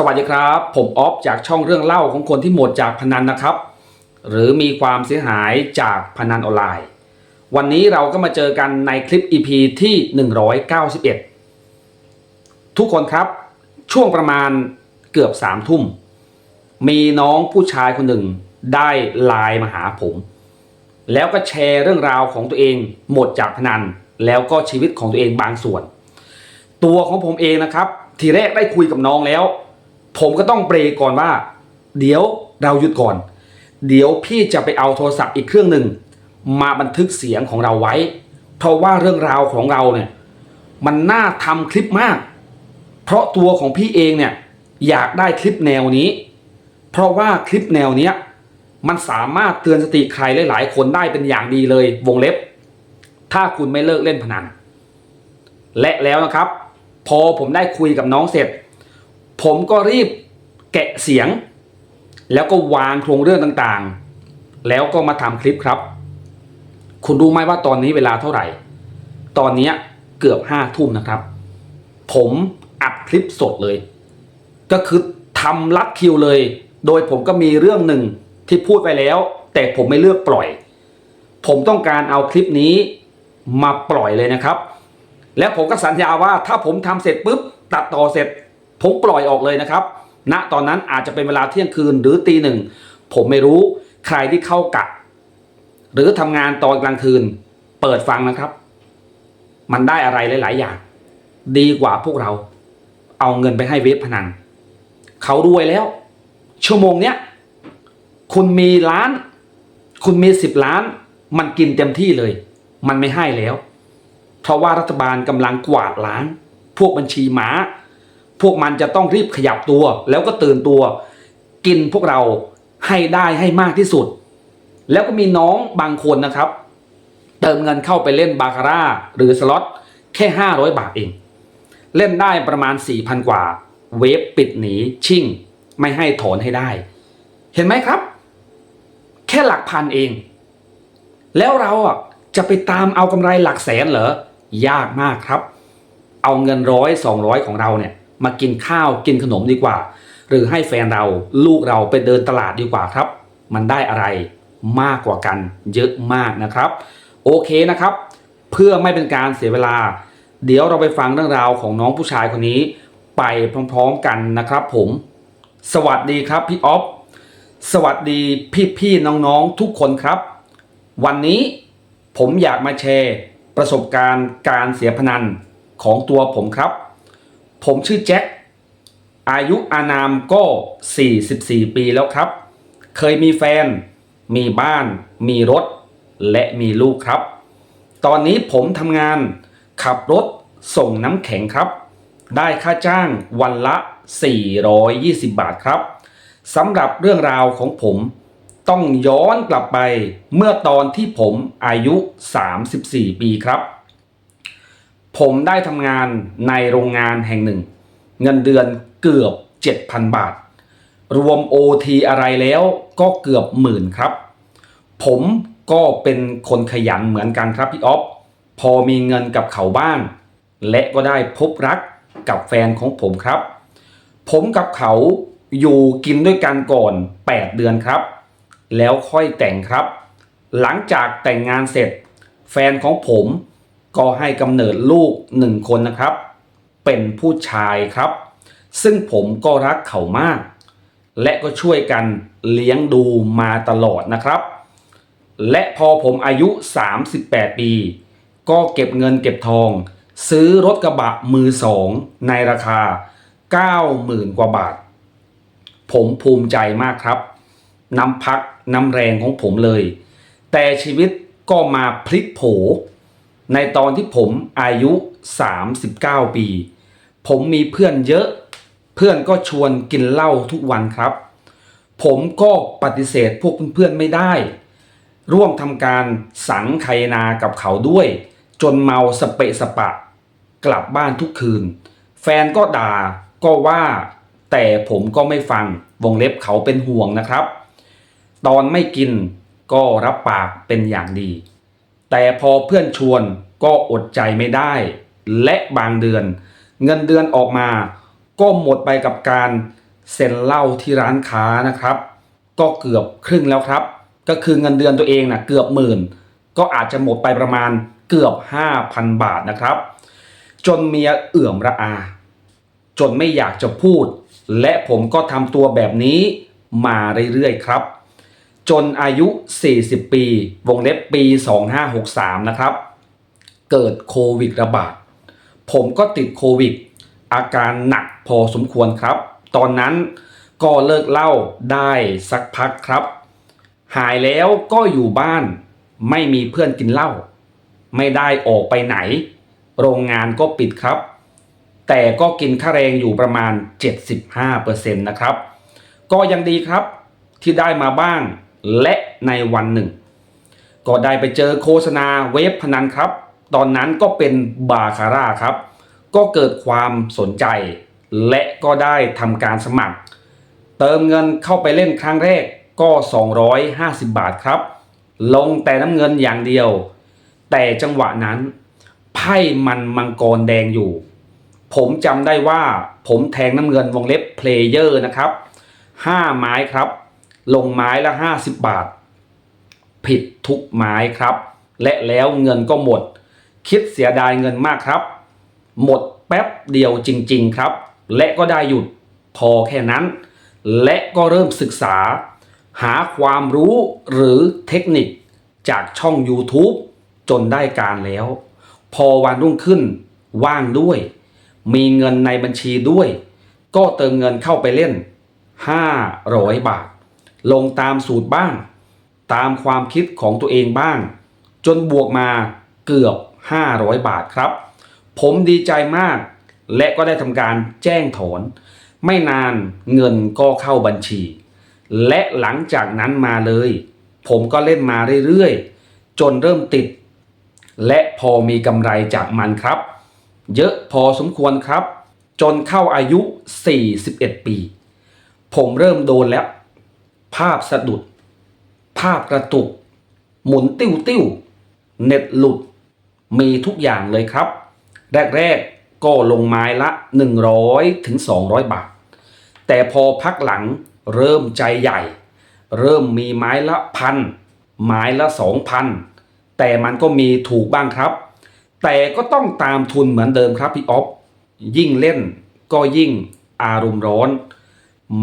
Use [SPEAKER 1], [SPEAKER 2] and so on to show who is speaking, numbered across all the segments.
[SPEAKER 1] สวัสดีครับ ผมออฟจากช่องเรื่องเล่าของคนที่หมดจากพนันนะครับ หรือมีความเสียหายจากพนันออนไลน์ วันนี้เราก็มาเจอกันในคลิป EP ที่ 191 ทุกคนครับ ช่วงประมาณเกือบสามทุ่ม มีน้องผู้ชายคนหนึ่งได้ไลน์มาหาผม แล้วก็แชร์เรื่องราวของตัวเองหมดจากพนัน แล้วก็ชีวิตของตัวเองบางส่วน ตัวของผมเองนะครับ ทีแรกได้คุยกับน้องแล้ว ผมก็ต้องเบรกก่อนว่า เดี๋ยวเราหยุดก่อน เดี๋ยวพี่จะไปเอาโทรศัพท์อีกเครื่องหนึ่งมาบันทึกเสียงของเราไว้ เพราะว่าเรื่องราวของเราเนี่ยมันน่าทำคลิปมาก เพราะตัวของพี่เองเนี่ยอยากได้คลิปแนวนี้ เพราะว่าคลิปแนวเนี้ยมันสามารถเตือนสติใครหลาย ๆ คนได้เป็นอย่างดีเลยวงเล็บ ถ้าคุณไม่เลิกเล่นพนัน และแล้วนะครับ พอผมได้คุยกับน้องเสร็จ ผมก็รีบแกะเสียง แล้วก็วางโครงเรื่องต่างๆ แล้วก็มาทำคลิปครับ คุณรู้ไหมว่าตอนนี้เวลาเท่าไหร่ ตอนนี้เกือบห้าทุ่มนะครับ ผมอัดคลิปสดเลย ก็คือทำลัดคิวเลย โดยผมก็มีเรื่องหนึ่งที่พูดไปแล้ว แต่ผมไม่เลือกปล่อย ผมต้องการเอาคลิปนี้มาปล่อยเลยนะครับ และผมก็สัญญาว่าถ้าผมทำเสร็จปุ๊บตัดต่อเสร็จ ผมปล่อยออกเลยนะครับณตอนนั้นอาจจะเป็นเวลาเที่ยงคืนหรือตีหนึ่งผมไม่รู้ใครที่เข้ากะ หรือทำงานตอนกลางคืน เปิดฟังนะครับ มันได้อะไรหลาย ๆ อย่าง ดีกว่าพวกเรา เอาเงินไปให้เว็บพนันเขารวยแล้ว ชั่วโมงเนี้ยคุณมีล้าน คุณมีสิบล้าน มันกินเต็มที่เลย มันไม่ให้แล้ว เพราะว่ารัฐบาลกำลังกวาดล้าง พวกบัญชีหมา พวกมันจะต้องรีบขยับตัว แล้วก็ตื่นตัว กินพวกเราให้ได้ให้มากที่สุด แล้วก็มีน้องบางคนนะครับ เติมเงินเข้าไปเล่นบาคาร่าหรือสล็อตแค่ 500 บาทเอง เล่นได้ประมาณ 4,000 กว่า เวฟปิดหนีชิ่ง ไม่ให้ถอนให้ได้ เห็นไหมครับ แค่หลักพันเอง แล้วเราอะจะไปตามเอากำไรหลักแสนเหรอ ยากมากครับ เอาเงินร้อยสองร้อยของเราเนี่ย มากินข้าวกินขนมดีกว่า หรือให้แฟนเราลูกเราไปเดินตลาดดีกว่าครับ มันได้อะไรมากกว่ากันเยอะมากนะครับ โอเคนะครับ เพื่อไม่เป็นการเสียเวลา เดี๋ยวเราไปฟังเรื่องราวของน้องผู้ชายคนนี้ ไปพร้อมๆกันนะครับ ผม สวัสดีครับพี่ออฟสวัสดีพี่ๆน้องๆทุกคนครับ วันนี้ผมอยากมาแชร์ประสบการณ์การเสียพนันของตัวผมครับ ผมชื่อแจ็ค อายุอานามก็ 44 ปีแล้วครับ เคยมีแฟน มีบ้าน มีรถ และมีลูกครับ ตอนนี้ผมทำงานขับรถส่งน้ำแข็งครับ ได้ค่าจ้างวันละ 420 บาทครับสำหรับเรื่องราวของผมต้องย้อนกลับไปเมื่อตอนที่ผมอายุ 34 ปีครับ ผมได้ทำงานในโรงงานแห่งหนึ่ง เงินเดือนเกือบ 7,000 บาท รวม OT อะไรแล้วก็เกือบหมื่นครับ ผมก็เป็นคนขยันเหมือนกันครับพี่ออฟพอมีเงินกับเขาบ้าง และก็ได้พบรักกับแฟนของผมครับ ผมกับเขาอยู่กินด้วยกันก่อน 8 เดือนครับ แล้วค่อยแต่งครับ หลังจากแต่งงานเสร็จ แฟนของผม ก็ให้กำเนิดลูกหนึ่งคนนะครับ เป็นผู้ชายครับ ซึ่งผมก็รักเขามาก และก็ช่วยกันเลี้ยงดูมาตลอดนะครับ และพอผมอายุ 38 ปี ก็เก็บเงินเก็บทอง ซื้อรถกระบะมือสองในราคา 90,000 กว่าบาท ผมภูมิใจมากครับ น้ำพักน้ำแรงของผมเลย แต่ชีวิตก็มาพลิกโผ ในตอนที่ผมอายุ 39 ปี ผมมีเพื่อนเยอะ เพื่อนก็ชวนกินเหล้าทุกวันครับ ผมก็ปฏิเสธพวกเพื่อนๆไม่ได้ ร่วมทำการสังไคนากับเขาด้วย จนเมาสเปะสปะ กลับบ้านทุกคืน แฟนก็ด่าก็ว่า แต่ผมก็ไม่ฟังวงเล็บเขาเป็นห่วงนะครับ ตอนไม่กินก็รับปากเป็นอย่างดี แต่พอเพื่อนชวนก็อดใจไม่ได้ และบางเดือน เงินเดือนออกมา ก็หมดไปกับการเซ็นเหล้าที่ร้านค้านะครับ ก็เกือบครึ่งแล้วครับ ก็คือเงินเดือนตัวเองนะเกือบหมื่น ก็อาจจะหมดไปประมาณเกือบ 5,000 บาทนะครับ จนเมียเอื่อมระอา จนไม่อยากจะพูด และผมก็ทำตัวแบบนี้มาเรื่อยๆครับ จนอายุ 40 ปี วงเล็บปี 2563 นะครับ เกิดโควิดระบาด ผมก็ติดโควิด อาการหนักพอสมควรครับ ตอนนั้นก็เลิกเล้าได้สักพักครับ หายแล้วก็อยู่บ้านไม่มีเพื่อนกินเหล้าไม่ได้ออกไปไหน โรงงานก็ปิดครับ แต่ก็กินค่าแรงอยู่ประมาณ 75%นะครับ ก็ยังดีครับที่ได้มาบ้าง และในวันหนึ่ง ก็ได้ไปเจอโฆษณาเว็บพนันครับ ตอนนั้นก็เป็นบาคาร่าครับ ก็เกิดความสนใจ และก็ได้ทำการสมัคร เติมเงินเข้าไปเล่นครั้งแรกก็ 250 บาทครับ ลงแต่น้ำเงินอย่างเดียว แต่จังหวะนั้นไพ่มันมังกรแดงอยู่ ผมจำได้ว่าผมแทงน้ำเงินวงเล็บเพลเยอร์นะครับ 5 ไม้ครับ ลงไม้ละ 50 บาท ผิดทุกไม้ครับ และแล้วเงินก็หมด คิดเสียดายเงินมากครับ หมดแป๊บเดียวจริง ๆครับ และก็ได้หยุดพอแค่นั้น และก็เริ่มศึกษา หาความรู้หรือเทคนิคจากช่อง YouTube จนได้การแล้ว พอวันรุ่งขึ้นว่างด้วย มีเงินในบัญชีด้วย ก็เติมเงินเข้าไปเล่น 500 บาท ลงตามสูตรบ้าง ตามความคิดของตัวเองบ้าง จนบวกมาเกือบ 500 บาทครับ ผมดีใจมาก และก็ได้ทำการแจ้งถอน ไม่นานเงินก็เข้าบัญชี และหลังจากนั้นมาเลย ผมก็เล่นมาเรื่อยๆ จนเริ่มติด และพอมีกำไรจากมันครับ เยอะพอสมควรครับ จนเข้าอายุ 41 ปี ผมเริ่มโดนแล้ว ภาพสะดุด ภาพกระตุก หมุนติ้วติ้วเน็ตหลุด มีทุกอย่างเลยครับ แรกๆก็ลงไม้ละ 100ถึง200 บาท แต่พอพักหลังเริ่มใจใหญ่ เริ่มมีไม้ละพันไม้ละสองพันแต่มันก็มีถูกบ้างครับ แต่ก็ต้องตามทุนเหมือนเดิมครับพี่อ๊อฟยิ่งเล่นก็ยิ่งอารมณ์ร้อน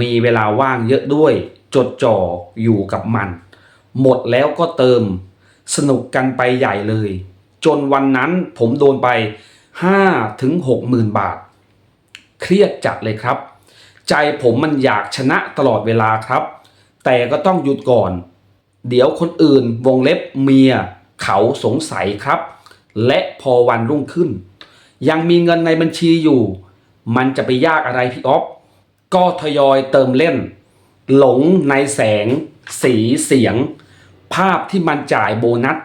[SPEAKER 1] มีเวลาว่างเยอะด้วย จดจ่ออยู่กับมัน หมดแล้วก็เติมสนุกกันไปใหญ่เลย จนวันนั้นผมโดนไป 5 ถึง6หมื่นบาท เครียดจัดเลยครับ ใจผมมันอยากชนะตลอดเวลาครับ แต่ก็ต้องหยุดก่อน เดี๋ยวคนอื่นวงเล็บเมียเขาสงสัยครับ และพอวันรุ่งขึ้น ยังมีเงินในบัญชีอยู่ มันจะไปยากอะไรพี่อ๊อฟก็ทยอยเติมเล่น หลงในแสง สีเสียง ภาพที่มันจ่ายโบนัส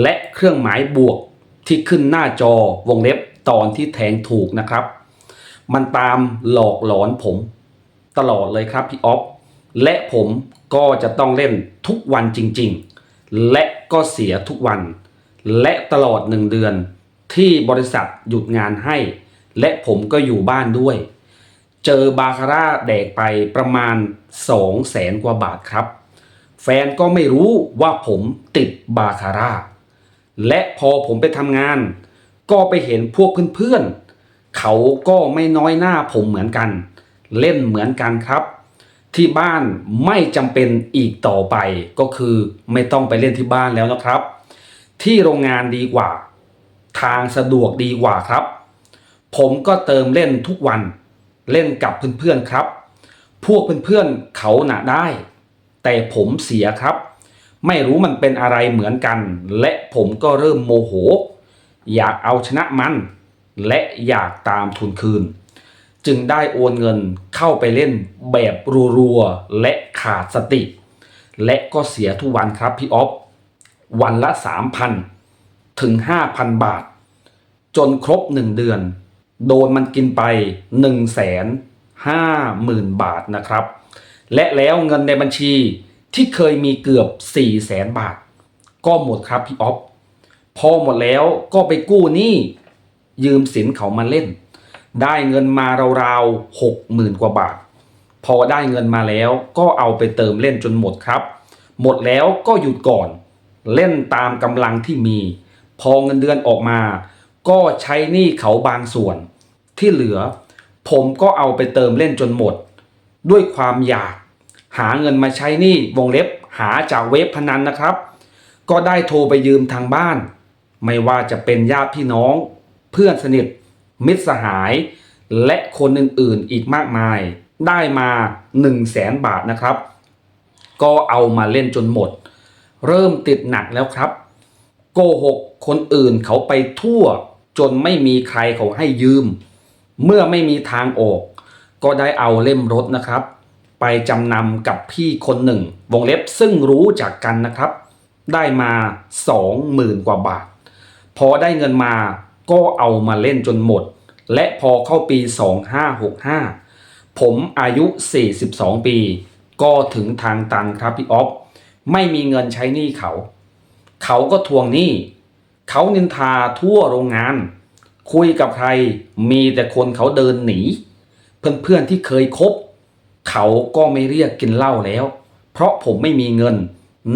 [SPEAKER 1] และเครื่องหมายบวกที่ขึ้นหน้าจอวงเล็บตอนที่แทงถูกนะครับ มันตามหลอกหลอนผม ตลอดเลยครับพี่อ๊อฟและผมก็จะต้องเล่นทุกวันจริง ๆ และก็เสียทุกวัน และตลอดหนึ่งเดือนที่บริษัทหยุดงานให้ และผมก็อยู่บ้านด้วย เจอบาคาร่าแดกไปประมาณ2 0 0แสนกว่าบาทครับ แฟนก็ไม่รู้ว่าผมติดบาคาร่า และพอผมไปทำงาน ก็ไปเห็นพวกเพื่อนๆ เขาก็ไม่น้อยหน้าผมเหมือนกัน เล่นเหมือนกันครับ ที่บ้านไม่จำเป็นอีกต่อไปก็คือไม่ต้องไปเล่นที่บ้านแล้วนะครับ ที่โรงงานดีกว่า ทางสะดวกดีกว่าครับ ผมก็เติมเล่นทุกวัน เล่นกับเพื่อนๆครับ พวกเพื่อนๆเขาหนาได้ แต่ผมเสียครับ ไม่รู้มันเป็นอะไรเหมือนกัน และผมก็เริ่มโมโห อยากเอาชนะมัน และอยากตามทุนคืน จึงได้โอนเงินเข้าไปเล่นแบบรัวๆและขาดสติ และก็เสียทุกวันครับพี่อ๊อฟวันละ 3,000 ถึง 5,000 บาท จนครบ 1 เดือน โดนมันกินไป1 5 0 0 0 0บาทนะครับ และแล้วเงินในบัญชีที่เคยมีเกือบ4 0 0แสนบาท ก็หมดครับพี่อ๊อฟพอหมดแล้วก็ไปกู้หนี้ยืมสินเขามาเล่น ได้เงินมาราวๆหกหมื่นกว่าบาท พอได้เงินมาแล้วก็เอาไปเติมเล่นจนหมดครับ หมดแล้วก็หยุดก่อน เล่นตามกำลังที่มี พอเงินเดือนออกมา ก็ใช้หนี้เขาบางส่วนที่เหลือ ผมก็เอาไปเติมเล่นจนหมด ด้วยความอยาก หาเงินมาใช้หนี้วงเล็บหาจากเว็บพนันนะครับ ก็ได้โทรไปยืมทางบ้าน ไม่ว่าจะเป็นญาติพี่น้อง เพื่อนสนิท มิตรสหาย และคนอื่นๆอีกมากมาย ได้มา1 0 0 0 0แสนบาทนะครับ ก็เอามาเล่นจนหมด เริ่มติดหนักแล้วครับ โกหกคนอื่นเขาไปทั่ว จนไม่มีใครเขาให้ยืม เมื่อไม่มีทางออก ก็ได้เอาเล่มรถนะครับ ไปจำนำกับพี่คนหนึ่ง วงเล็บซึ่งรู้จักกันนะครับ ได้มา20,000กว่าบาท พอได้เงินมาก็เอามาเล่นจนหมด และพอเข้าปี 2565 ผมอายุ 42 ปี ก็ถึงทางตันครับพี่ออฟไม่มีเงินใช้หนี้เขา เขาก็ทวงหนี้ เขานินทาทั่วโรงงาน คุยกับใครมีแต่คนเขาเดินหนี เพื่อนๆที่เคยคบ เขาก็ไม่เรียกกินเหล้าแล้ว เพราะผมไม่มีเงิน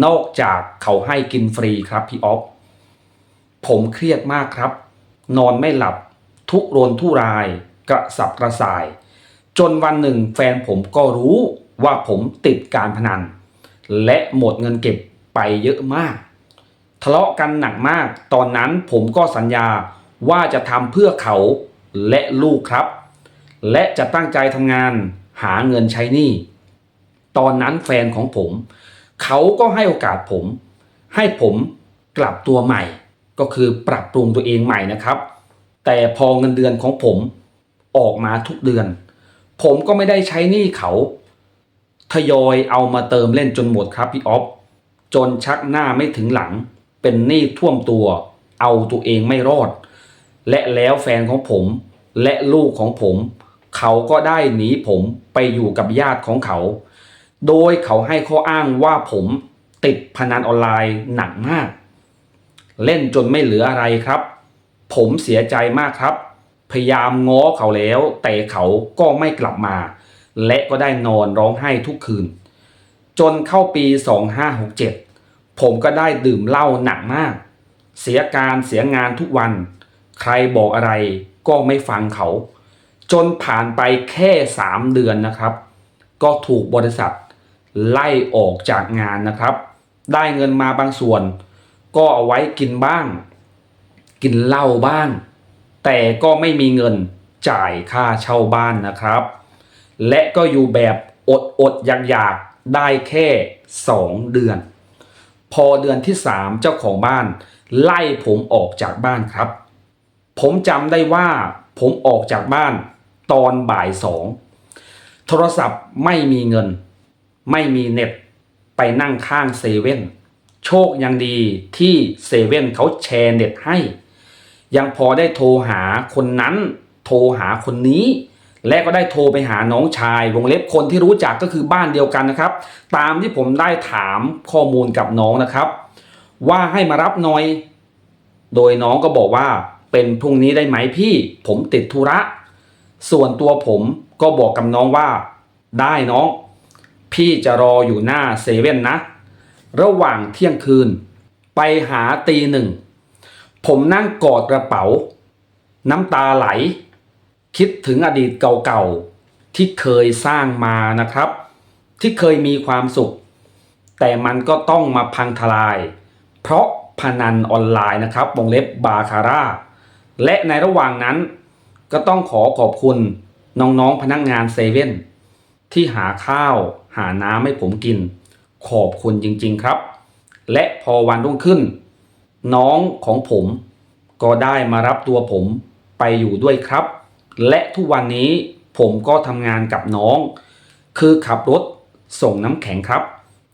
[SPEAKER 1] นอกจากเขาให้กินฟรีครับพี่ออฟผมเครียดมากครับ นอนไม่หลับ ทุรนทุราย กระสับกระส่าย จนวันหนึ่งแฟนผมก็รู้ว่าผมติดการพนัน และหมดเงินเก็บไปเยอะมาก ทะเลาะกันหนักมาก ตอนนั้นผมก็สัญญาว่าจะทำเพื่อเขาและลูกครับ และจะตั้งใจทำงานหาเงินใช้หนี้ ตอนนั้นแฟนของผม เขาก็ให้โอกาสผม ให้ผมกลับตัวใหม่ ก็คือปรับปรุงตัวเองใหม่นะครับ แต่พอเงินเดือนของผมออกมาทุกเดือน ผมก็ไม่ได้ใช้หนี้เขาทยอยเอามาเติมเล่นจนหมดครับพี่ออฟจนชักหน้าไม่ถึงหลัง เป็นหนี้ท่วมตัว เอาตัวเองไม่รอด และแล้วแฟนของผมและลูกของผม เขาก็ได้หนีผมไปอยู่กับญาติของเขา โดยเขาให้ข้ออ้างว่าผมติดพนันออนไลน์หนักมาก เล่นจนไม่เหลืออะไรครับ ผมเสียใจมากครับ พยายามง้อเขาแล้ว แต่เขาก็ไม่กลับมา และก็ได้นอนร้องไห้ทุกคืน จนเข้าปี 2567 ผมก็ได้ดื่มเหล้าหนักมาก เสียการเสียงานทุกวัน ใครบอกอะไรก็ไม่ฟังเขา จนผ่านไปแค่ 3 เดือนนะครับ ก็ถูกบริษัทไล่ออกจากงานนะครับ ได้เงินมาบางส่วน ก็เอาไว้กินบ้าง กินเหล้าบ้าง แต่ก็ไม่มีเงินจ่ายค่าเช่าบ้านนะครับ และก็อยู่แบบอดอดอยากอยากๆได้แค่ 2 เดือน พอเดือนที่ 3 เจ้าของบ้าน ไล่ผมออกจากบ้านครับ ผมจำได้ว่าผมออกจากบ้านตอนบ่ายสองโทรศัพท์ไม่มีเงิน ไม่มีเน็ตไปนั่งข้างเซเว่นโชคยังดีที่เซเว่นเขาแชร์เน็ตให้ ยังพอได้โทรหาคนนั้น โทรหาคนนี้ และก็ได้โทรไปหาน้องชายวงเล็บคนที่รู้จักก็คือบ้านเดียวกันนะครับ ตามที่ผมได้ถามข้อมูลกับน้องนะครับ ว่าให้มารับหน่อย โดยน้องก็บอกว่าเป็นพรุ่งนี้ได้ไหมพี่ ผมติดธุระ ส่วนตัวผมก็บอกกับน้องว่า ได้น้อง พี่จะรออยู่หน้าเซเว่นนะ ระหว่างเที่ยงคืน ไปหาตีหนึ่ง ผมนั่งกอดกระเป๋า น้ำตาไหล คิดถึงอดีตเก่าๆ ที่เคยสร้างมานะครับ ที่เคยมีความสุข แต่มันก็ต้องมาพังทลาย เพราะพนันออนไลน์นะครับวงเล็บบาคาร่าและในระหว่างนั้นก็ต้องขอขอบคุณน้องๆพนักงานเซเว่นที่หาข้าวหาน้ำให้ผมกิน ขอบคุณจริงๆครับ และพอวันรุ่งขึ้น น้องของผมก็ได้มารับตัวผมไปอยู่ด้วยครับ และทุกวันนี้ผมก็ทำงานกับน้อง คือขับรถส่งน้ำแข็งครับ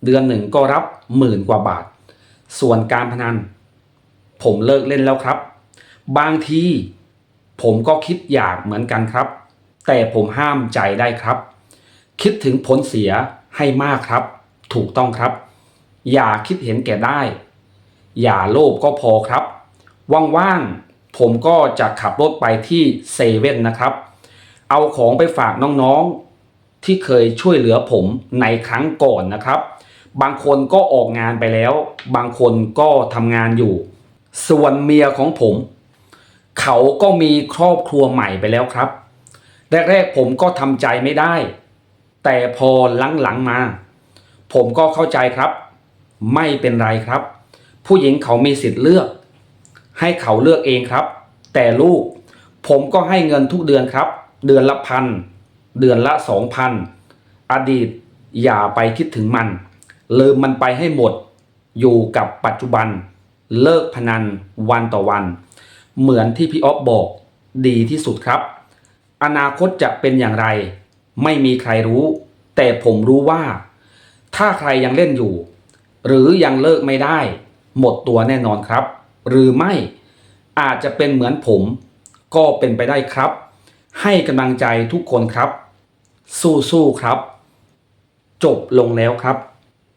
[SPEAKER 1] เดือนหนึ่งก็รับหมื่นกว่าบาท ส่วนการพนัน ผมเลิกเล่นแล้วครับ บางทีผมก็คิดอยากเหมือนกันครับ แต่ผมห้ามใจได้ครับ คิดถึงผลเสียให้มากครับ ถูกต้องครับ อย่าคิดเห็นแก่ได้ อย่าโลภก็พอครับ ว่างๆ ผมก็จะขับรถไปที่เซเว่นนะครับ เอาของไปฝากน้องๆที่เคยช่วยเหลือผมในครั้งก่อนนะครับ บางคนก็ออกงานไปแล้ว บางคนก็ทำงานอยู่ ส่วนเมียของผม เขาก็มีครอบครัวใหม่ไปแล้วครับ แรกๆผมก็ทำใจไม่ได้ แต่พอหลังๆมา ผมก็เข้าใจครับ ไม่เป็นไรครับ ผู้หญิงเขามีสิทธิ์เลือก ให้เขาเลือกเองครับ แต่ลูก ผมก็ให้เงินทุกเดือนครับ เดือนละพันเดือนละสองพันอดีตอย่าไปคิดถึงมัน ลืมมันไปให้หมด อยู่กับปัจจุบัน เลิกพนันวันต่อวัน เหมือนที่พี่ออฟบอกดีที่สุดครับ อนาคตจะเป็นอย่างไร ไม่มีใครรู้ แต่ผมรู้ว่า ถ้าใครยังเล่นอยู่ หรือยังเลิกไม่ได้ หมดตัวแน่นอนครับ หรือไม่อาจจะเป็นเหมือนผมก็เป็นไปได้ครับ ให้กำลังใจทุกคนครับ สู้ๆครับ จบลงแล้วครับ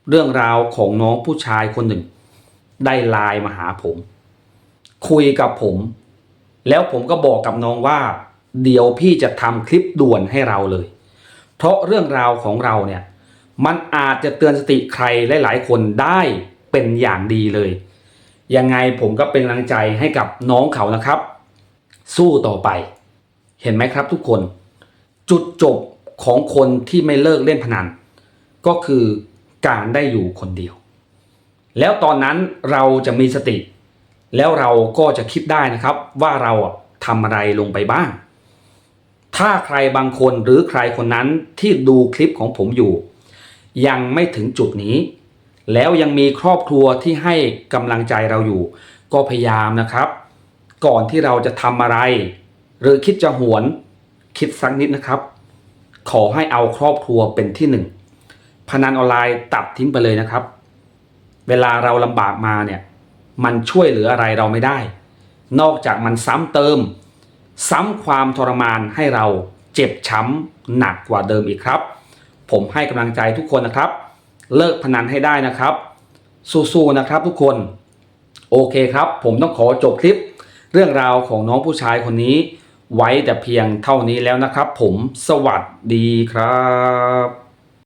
[SPEAKER 1] เรื่องราวของน้องผู้ชายคนหนึ่ง ได้ไลน์มาหาผม คุยกับผม แล้วผมก็บอกกับน้องว่า เดี๋ยวพี่จะทำคลิปด่วนให้เราเลย เพราะเรื่องราวของเราเนี่ย มันอาจจะเตือนสติใครหลายๆ คนได้เป็นอย่างดีเลย ยังไงผมก็เป็นกำลังใจให้กับน้องเขานะครับ สู้ต่อไป เห็นไหมครับทุกคน จุดจบของคนที่ไม่เลิกเล่นพนัน ก็คือการได้อยู่คนเดียว แล้วตอนนั้นเราจะมีสติ แล้วเราก็จะคิดได้นะครับว่าเราทำอะไรลงไปบ้าง ถ้าใครบางคนหรือใครคนนั้นที่ดูคลิปของผมอยู่ ยังไม่ถึงจุดนี้ แล้วยังมีครอบครัวที่ให้กำลังใจเราอยู่ ก็พยายามนะครับ ก่อนที่เราจะทำอะไร หรือคิดจะหวนคิดสักนิดนะครับ ขอให้เอาครอบครัวเป็นที่หนึ่งพนันออนไลน์ตัดทิ้งไปเลยนะครับ เวลาเราลำบากมาเนี่ย มันช่วยเหลืออะไรเราไม่ได้ นอกจากมันซ้ำเติม ซ้ำความทรมานให้เราเจ็บช้ำหนักกว่าเดิมอีกครับ ผมให้กำลังใจทุกคนนะครับ เลิกพนันให้ได้นะครับ สู้ๆนะครับทุกคน โอเคครับ ผมต้องขอจบคลิป เรื่องราวของน้องผู้ชายคนนี้ ไว้แต่เพียงเท่านี้แล้วนะครับ ผมสวัสดีครับ